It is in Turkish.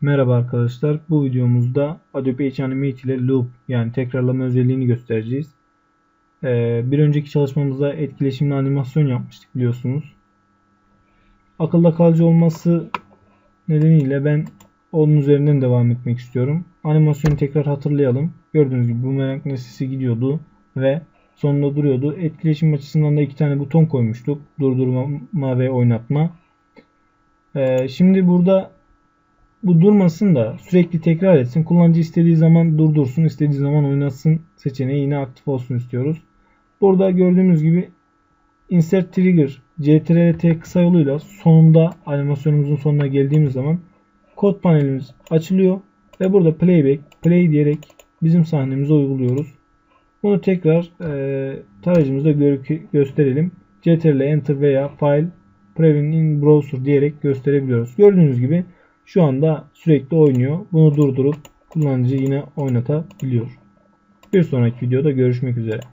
Merhaba arkadaşlar. Bu videomuzda Adobe Animate ile Loop yani tekrarlama özelliğini göstereceğiz. Ee, bir önceki çalışmamızda etkileşimli animasyon yapmıştık biliyorsunuz. Akılda kalıcı olması nedeniyle ben onun üzerinden devam etmek istiyorum. Animasyonu tekrar hatırlayalım. Gördüğünüz gibi bumerang nesnesi gidiyordu ve sonunda duruyordu. Etkileşim açısından da iki tane buton koymuştuk. Durdurma ve oynatma. Ee, şimdi burada bu durmasın da sürekli tekrar etsin. Kullanıcı istediği zaman durdursun, istediği zaman oynatsın seçeneği yine aktif olsun istiyoruz. Burada gördüğünüz gibi Insert Trigger CTRL-T kısa yoluyla sonunda animasyonumuzun sonuna geldiğimiz zaman kod panelimiz açılıyor ve burada playback, play diyerek bizim sahnemize uyguluyoruz. Bunu tekrar e, tarayıcımızda gö gösterelim. CTRL Enter veya File Preview in Browser diyerek gösterebiliyoruz. Gördüğünüz gibi şu anda sürekli oynuyor. Bunu durdurup kullanıcı yine oynatabiliyor. Bir sonraki videoda görüşmek üzere.